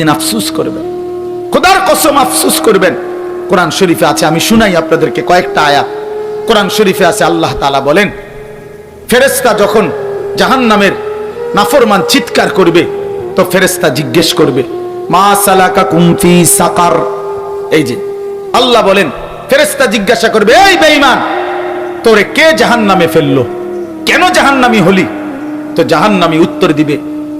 দিন আফসুস করবেন। খোদার কসম আফসুস করবেন। কোরআন শরীফে আছে, আমি শুনাই আপনাদেরকে কয়েকটা আয়াত। কোরআন শরীফে আছে, আল্লাহ তাআলা বলেন, ফেরেশতা যখন জাহান্নামের নাফরমান চিৎকার করবে, তো ফেরেশতা জিজ্ঞেস করবে, মা সালাকা কুমফি সাকার? এই যে, আল্লাহ বলেন, ফেরেশতা জিজ্ঞাসা করবে, এই বেঈমান, তোরে কে জাহান্নামে ফেলল? কেন জাহান্নামী হলি? তো জাহান্নামী উত্তর দিবে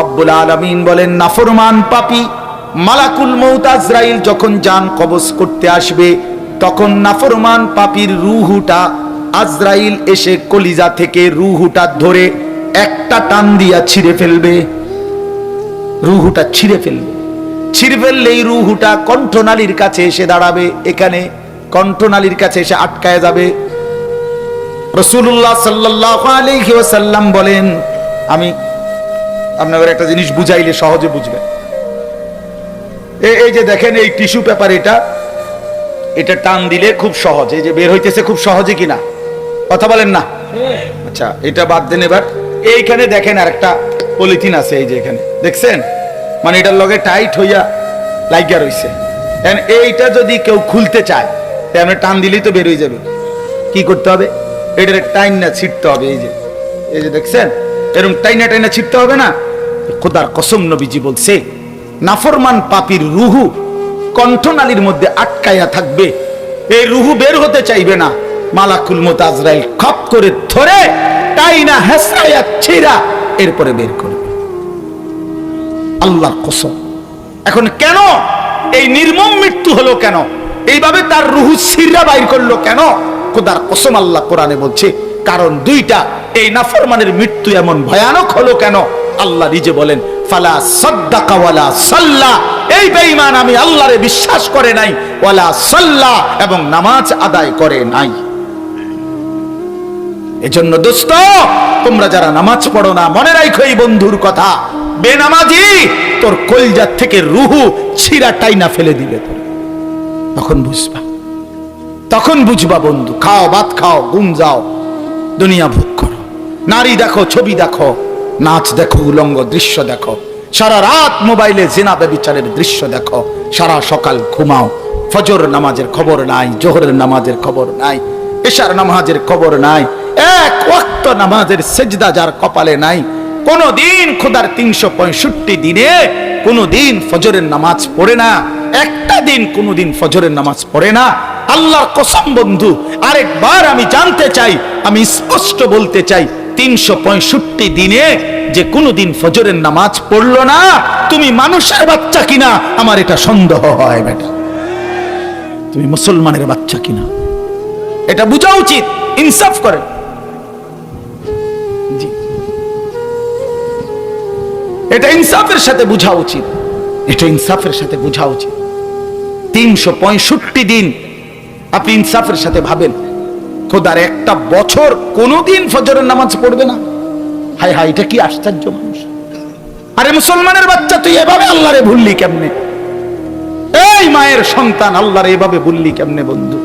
রব্বুল আলামিন বলেন, নাফরমান পাপী মালাকুল মউত আজরাইল যখন জান কবজ করতে আসবে, তখন নাফরমান পাপীর রূহুটা আজরাইল এসে কলিজা থেকে রূহুটা ধরে একটা টান দিয়া ছিঁড়ে ফেলবে। রুহুটা ছিঁড়ে ফেলবে। ছিঁড়ে ফেললেই রুহুটা কণ্ঠনালীর কাছে এসে দাঁড়াবে। এখানে কণ্ঠনালীর কাছে এসে আটকায় যাবে। রসুল্লাহ সাল্লাহ আলাইহি ওয়াসাল্লাম বলেন, আমি আপনাদের একটা জিনিস বুঝাইলে সহজে বুঝবেন। এই যে দেখেন, এই টিস্যু পেপার এটা এটা টান দিলে খুব সহজ। এই যে বের হইতেছে খুব সহজে কিনা? কথা বলেন না? আচ্ছা এটা বাদ দেন এবার। এইখানে দেখেন আর একটা পলিথিন আছে, এই যে এখানে। দেখছেন? মানে এটার লগে টাইট হইয়া লাইগা রইছে। এইটা যদি কেউ খুলতে চায় তাহলে টান দিলেই তো বের হয়ে যাবে। কি করতে হবে? এটার টাইন না ছিটতে হবে, এই যে। এই যে দেখছেন? এরকম টাইনা টাইনা ছিটতে হবে না? খোদার কসম নবীজি বলছে, নাফরমান পাপির রুহু কণ্ঠনালীর মধ্যে আটকাইয়া থাকবে, এই রুহু বের হতে চাইবে না। মালাকুল মত আজরাইল খপ করে ধরে টাইনা হেসরাইয়া ছিড়া এরপরে বের করবে। আল্লাহর কসম। এখন কেন এই নির্মম মৃত্যু হলো কেন? এইভাবে তার রুহু সিররা বাইর করল কেন? খোদার কসম আল্লাহ কোরআনে বলছে, কারণ দুইটা এই নাফরমানের মৃত্যু এমন ভয়ানক হলো কেন? আল্লাহ নিজে বলেন, ফালা সাদ্দাকা ওয়ালা সাল্লা। এই বেঈমান আমি আল্লাহরে বিশ্বাস করে নাই, ওয়ালা সাল্লা, এবং নামাজ আদায় করে নাই। এজন্য দোস্ত, তোমরা যারা নামাজ পড়ো না, মনে রাখো এই বন্ধুর কথা। বেনামাজি, তোর কলজার থেকে রুহু ছিঁড়া টাইনা ফেলে দিবে তোর। তখন বুঝবা তখন বুঝবা বন্ধু, খাও, ভাত খাও, ঘুম যাও, দুনিয়া ভোগ করো। নারী দেখো, ছবি দেখো, নাচ দেখো, উলঙ্গ দৃশ্য দেখো, সারা রাত মোবাইলে জেনা বিচারের দৃশ্য দেখো, সারা সকাল ঘুমাও, ফজর নামাজের খবর নাই, জোহরের নামাজের খবর নাই, এশার নামাজের খবর নাই, এক ওয়াক্ত নামাজের সেজদা যার কপালে নাই কোন দিন খোদার তিনশো পঁয়ষট্টি দিনে কোন দিন ফজরের নামাজ পড়ে না, একটা দিন কোনোদিন ফজরের নামাজ পড়ে না। আল্লাহর কসম বন্ধু, আরেকবার আমি জানতে চাই, আমি স্পষ্ট বলতে চাই তিনশো পঁয়ষট্টি দিনে যে কোনোদিন ফজরের নামাজ পড়ল না, তুমি মানুষের বাচ্চা কিনা? আমার এটা সন্দেহ হয় বেটা। তুমি মুসলমানের বাচ্চা কিনা? এটা বোঝা উচিত, ইনসাফ করেন জি। এটা ইনসাফের সাথে বোঝা উচিত। এটা ইনসাফের সাথে বোঝা উচিত। তিনশো পঁয়ষট্টি দিন আপনি ইনসাফের সাথে ভাবেন। খোদার একটা বছর কোনোদিন ফজরের নামাজ পড়বে না। হাই হাই এটা কি আশ্চর্য মানুষ? আরে মুসলমানের বাচ্চা, তুই এভাবে আল্লাহরে ভুললি কেমনে? এই মায়ের সন্তান আল্লাহরে এভাবে ভুললি কেমনে বন্ধু?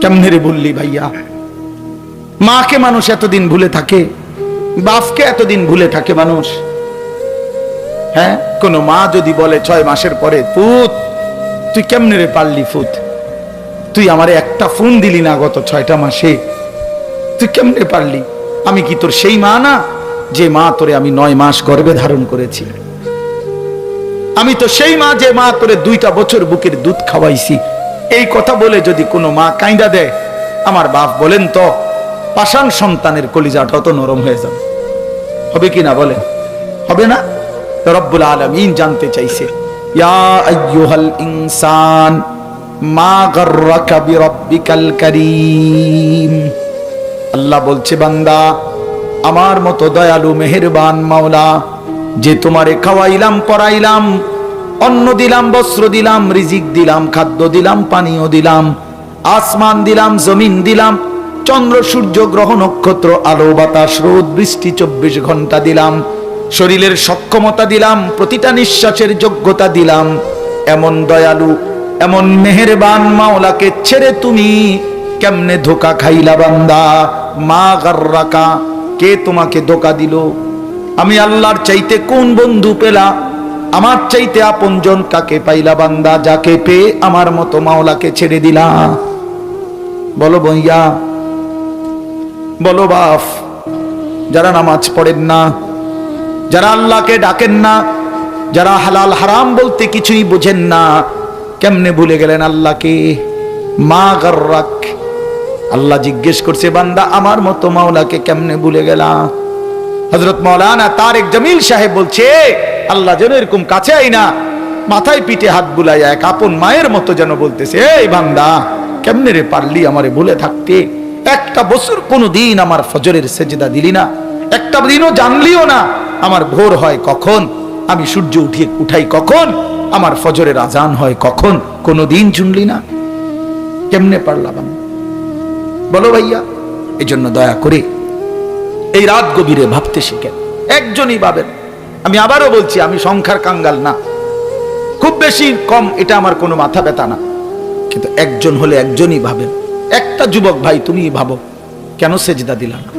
কেমনে রে ভুললি ভাইয়া? মাকে মানুষ এতদিন ভুলে থাকে, বাপকে এতদিন ভুলে থাকে মানুষ। হ্যাঁ কোন মা যদি বলে ছয় মাসের পরে পুত তুই কেমনে রে পারলি ফুত? তুই আমারে একটা ফোন দিলি না গত ছয়টা মাসে। তুই কেমনে পারলি? আমি কি তোর সেই মা না? যে মা তোরে আমি নয় মাস গর্ভে ধারণ করেছি। আমি তো সেই মা যে মা তোরে দুইটা বছর বুকের দুধ খাওয়াইছি। এই কথা বলে যদি কোনো মা কাইন্দা দেয়, আমার বাপ বলেন তো, পাষাণ সন্তানের কলিজাটা তো নরম হয়ে যাবে। হবে কি না বলে? হবে না? রব্বুল আলমিন জানতে চাইছে, ইয়া ইনসান মা গাররাকা বিরাব্বিকাল আল্লাহ বলছে, বান্দা, আমার মতো দয়ালু, মেহেরবান মাওলা, যে তোমারে খাওয়াইলাম পড়াইলাম অন্ন দিলাম, বস্ত্র দিলাম, রিজিক দিলাম, খাদ্য দিলাম, পানীয় দিলাম, আসমান দিলাম, জমিন দিলাম, চন্দ্র, সূর্য, গ্রহ, নক্ষত্র, আলো, বাতাস, রোদ, বৃষ্টি, চব্বিশ ঘণ্টা দিলাম, শরীরের সক্ষমতা দিলাম, প্রতিটা নিঃশ্বাসের যোগ্যতা দিলাম, এমন দয়ালু এমন মেহেরবান মাওলাকে ছেড়ে তুমি কেমনে ধোকা খাইলা বান্দা? মা গার্রাকা, কে তোমাকে ধোকা দিল? আমি আল্লাহর চাইতে কোন বন্ধু পেলা? আমার চাইতে আপনজন কাকে পাইলা বান্দা? যাকে পেয়ে আমার মতো মাওলাকে ছেড়ে দিলা? বলো বইয়া, বলো বাপ যারা নামাজ পড়েন না, যারা আল্লাহকে ডাকেন না, যারা হালাল হারাম বলতে কিছুই বোঝেন না কেমনে ভুলে গেলেন আল্লাহকে? মা গার্রাক। আল্লাহ জিজ্ঞেস করছে, বান্দা, আমার মতো মাওলাকে কেমনে ভুলে গেলা? হজরত মৌলানা তারেক জমিল সাহেব বলছে, আল্লাহ যেন এরকম কাছে আই না, মাথায় পিঠে হাত বুলাই এক আপন মায়ের মতো যেন বলতেছে, এই বান্দা, কেমনে রে পারলি আমারে ভুলে থাকতে? একটা বছর কোনো দিন আমার ফজরের সেজদা দিলি না, একটা দিনও জানলিও না, আমার ভোর হয় কখন? আমি সূর্য উঠিয়ে উঠাই কখন? আমার ফজরের আজান হয় কখন? কোনো দিন শুনলি না? কেমনে পারলাম আমি? বলো ভাইয়া এই জন্য দয়া করে এই রাত গভীরে ভাবতে শিখেন একজনই ভাবেন, আমি আবারও বলছি, আমি সংখ্যার কাঙ্গাল না। খুব বেশি কম, এটা আমার কোনো মাথা ব্যথা না। কিন্তু একজন হলে একজনই ভাবেন, একটা যুবক ভাই তুমি ভাবো, কেন সেজদা দিলা না?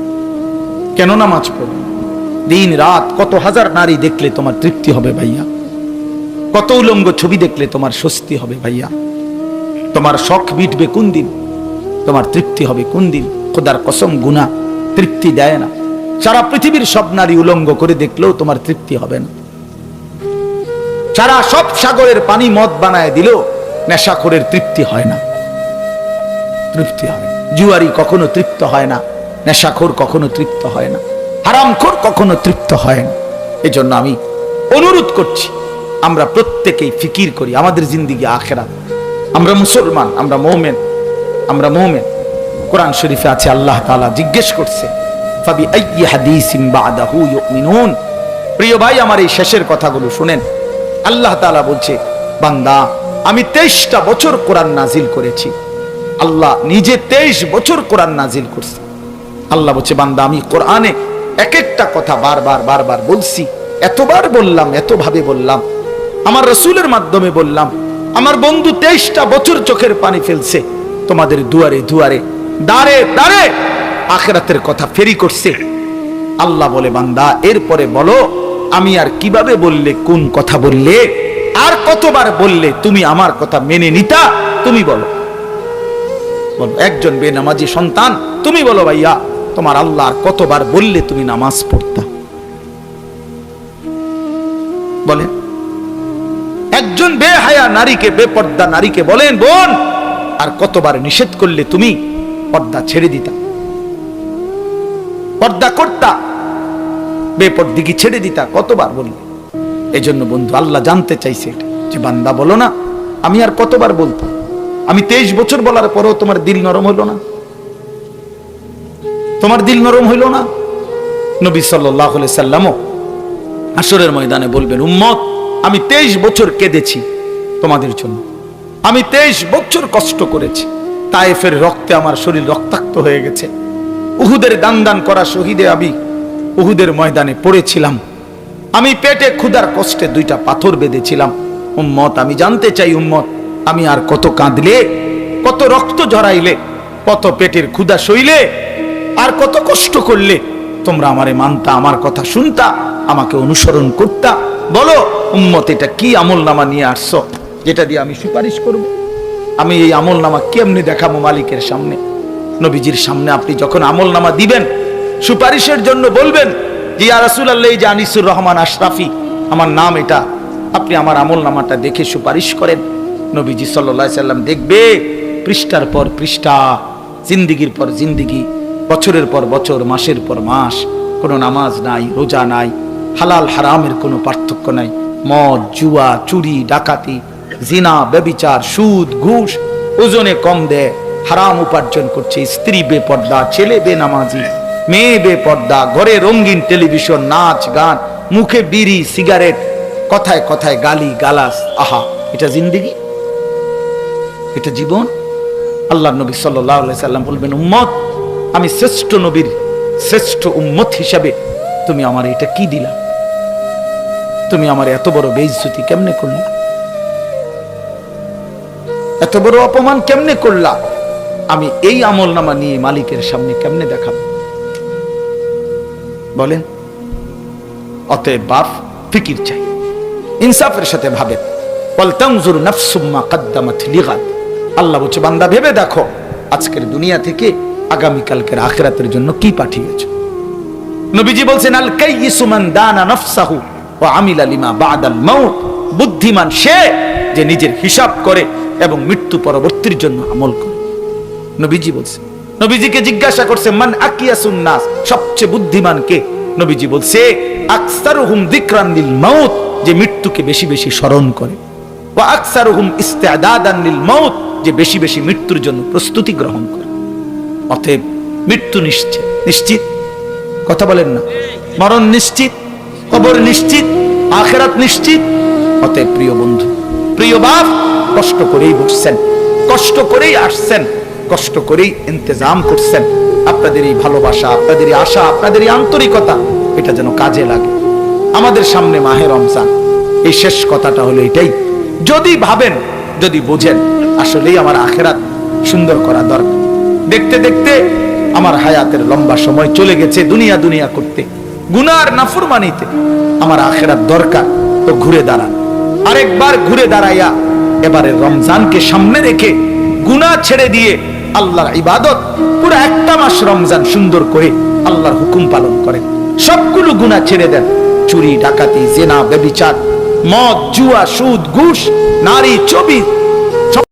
কেন নামাজ পড়ো? দিন, রাত, কত হাজার নারী দেখলে তোমার তৃপ্তি হবে ভাইয়া। কত উলঙ্গ ছবি দেখলে তোমার স্বস্তি হবে ভাইয়া? তোমার শখ মিটবে কোন দিন? তোমার তৃপ্তি হবে কোন দিন? খোদার কসম গুনা, তৃপ্তি দেয় না। সারা পৃথিবীর সব নারী উলঙ্গ করে দেখলেও তোমার তৃপ্তি হবে না। সারা সব সাগরের পানি মদ বানায় দিলেও নেশাখোরের তৃপ্তি হয় না। তৃপ্তি হয় জুয়ারি কখনো তৃপ্ত হয় না, নেশাখোর কখনো তৃপ্ত হয় না, হারামখোর কখনো তৃপ্ত হয় না। এজন্য আমি অনুরোধ করছি আমরা প্রত্যেকেই ফিকির করি, আমাদের জিন্দিগি আখেরাত। আমরা মুসলমান, আমরা মৌমেন আমরা মৌমেন। কোরআন শরীফে আছে, আল্লাহ তাআলা জিজ্ঞেস করছে প্রিয় ভাই, আমার এই শেষের কথাগুলো শুনেন। আল্লাহ তাআলা বলছে, বান্দা, আমি তেইশটা বছর কোরআন নাজিল করেছি। আল্লাহ নিজে তেইশ বছর কোরআন নাজিল করছে। আল্লাহ বলছে, বান্দা, আমি কোরআনে এক একটা কথা বারবার বারবার বলছি। এতবার বললাম, এতভাবে বললাম। আমার রসুলের মাধ্যমে বললাম, আমার বন্ধু তেইশটা বছর চোখের পানি ফেলছে, তোমাদের দুয়ারে দুয়ারে দাঁড়ে দাঁড়ে আখেরাতের কথা ফেরি করছে। আল্লাহ বলে, বান্দা, এরপরে বলো, আমি আর কীভাবে বললে, কোন কথা বললে, আর কতবার বললে তুমি আমার কথা মেনে নিতা, তুমি বলো, একজন বেনামাজি সন্তান, তুমি বলো, ভাইয়া, তোমার আল্লাহ আর কতবার বললে তুমি নামাজ পড়তা? নারীকে, বেপর্দা নারীকে বলেন, বোন, আর কতবার নিষেধ করলে তুমি পর্দা ছেড়ে দিতা? পর্দা করতা বেপর্দিকে ছেড়ে দিতা? কতবার বললে? এজন্য বন্ধু, আল্লাহ জানতে চাইছে যে বান্দা বলো না, আমি আর কতবার বলতাম আমি তেইশ বছর বলার পরেও তোমার দিল নরম হইল না? তোমার দিল নরম হইল না? নবী সাল্লাহ সাল্লামও আসরের ময়দানে বলবেন, উম্মত, আমি তেইশ বছর কেঁদেছি। তোমাদের জন্য। আমি তেইশ বছর কষ্ট করেছি। তায়েফের রক্তে আমার শরীর রক্তাক্ত হয়ে গেছে। উহুদের দান দান করা শহীদে আমি উহুদের ময়দানে পড়েছিলাম। আমি পেটে ক্ষুধার কষ্টে দুইটা পাথর বেঁধেছিলাম। উম্মত, আমি জানতে চাই উম্মত, আমি আর কত কাঁদলে, কত রক্ত ঝরাইলে, কত পেটের ক্ষুদা সইলে, আর কত কষ্ট করলে, তোমরা আমারে মানতা, আমার কথা শুনতা, আমাকে অনুসরণ করতা। বলো, উম্মত, এটা কি আমল নামা নিয়ে আসছো? যেটা দিয়ে আমি সুপারিশ করব। আমি এই আমল নামা কেমনি দেখাবো মালিকের সামনে? নবীজির সামনে আপনি যখন আমল নামা দিবেন, সুপারিশের জন্য বলবেন যে রাসুল আল্লাহ যে আনিসুর রহমান আশরাফি, আমার নাম এটা। আপনি আমার আমল নামাটা দেখে সুপারিশ করেন। নবীজি সাল্লা সাল্লাম দেখবে, পৃষ্ঠার পর পৃষ্ঠা, জিন্দিগির পর জিন্দিগি, বছরের পর বছর, মাসের পর মাস, কোনো নামাজ নাই, রোজা নাই, হালাল হারামের কোনো পার্থক্য নাই। মদ, জুয়া, চুরি, ডাকাতি জিনা, ব্যবিচার, সুদ, ঘুষ, ওজনে কম দেয়। হারাম উপার্জন করছে স্ত্রী বেপর্দা, ছেলে বেনামাজি, মেয়ে বেপর্দা, ঘরে রঙিন টেলিভিশন, নাচ, গান, মুখে বিড়ি, সিগারেট, কথায় কথায় গালি, গালাস। আহা, এটা জিন্দিগি? এটা জীবন? আল্লাহ নবী সাল্লাহ সাল্লাম বলবেন, উম্মত, আমি শ্রেষ্ঠ নবীর শ্রেষ্ঠ উম্মত হিসাবে তুমি আমার এটা কি দিলা? তুমি আমার এত বড় বেইজ্জতি কেমনে করলা? এত বড় অপমান কেমনে করলা? আমি এই আমল নামা নিয়ে মালিকের সামনে কেমনে দেখাবো? বলেন, অতএব বাপ ফিকির চাই, ইনসাফের সাথে ভাবেন। পলতাংজুর কাদ্দামাত লিগাদ। আল্লাহ বলছে, বান্দা, ভেবে দেখো আজকের দুনিয়া থেকে আগামীকালকের আখেরাতের জন্য কি পাঠিয়েছো। নবীজি বলছেন, আল কাইয়িসু মান দানা নাফসাহু ওয়া আমিলা লিমা বাদাল মাউত। বুদ্ধিমান সে যে নিজের হিসাব করে এবং মৃত্যু পরবর্তীর জন্য আমল করে। নবীজি বলছে, নবীজিকে জিজ্ঞাসা করছে, মান আকিয়াসুন নাস? সবচেয়ে বুদ্ধিমান কে? নবীজি বলছে, আকসারুহুম যিকরান লিল মাউত যে মৃত্যুকে বেশি বেশি স্মরণ করে। ওয়া আকসারুহুম ইস্তিআদাদান লিল মাউত যে বেশি বেশি মৃত্যুর জন্য প্রস্তুতি গ্রহণ করে। অতএব মৃত্যু নিশ্চিত নিশ্চিত? কথা বলেন না। মরণ নিশ্চিত, কবর নিশ্চিত, আখেরাত নিশ্চিত? অতএব প্রিয় বন্ধু, প্রিয় বাপ কষ্ট করেই বসছেন, কষ্ট করেই আসছেন, কষ্ট করেই ইন্তজাম করছেন। আপনাদের এই ভালোবাসা আপনাদের আশা আপনাদের এই আন্তরিকতা, এটা যেন কাজে লাগে। আমাদের সামনে মাহে রমজান। এই শেষ কথাটা হলো এটাই। যদি ভাবেন, যদি বোঝেন, আসলেই আমার আখেরাত সুন্দর করা দরকার। দেখতে দেখতে আমার হায়াতের লম্বা সময় চলে গেছে দুনিয়া দুনিয়া করতে। গুনার নাফরমানিতে আমার আখেরাত দরকার। তো ঘুরে দাঁড়ান। আরেকবার ঘুরে দাঁড়াইয়া এবারে রমজানকে সামনে রেখে গুণা ছেড়ে দিয়ে আল্লাহর ইবাদত, পুরো একটা মাস রমজান সুন্দর করে আল্লাহর হুকুম পালন করেন। সবগুলো গুণা ছেড়ে দেন। চুরি, ডাকাতি, জেনা, ব্যবিচার, মদ, জুয়া, সুদ, ঘুষ, নারী, ছবি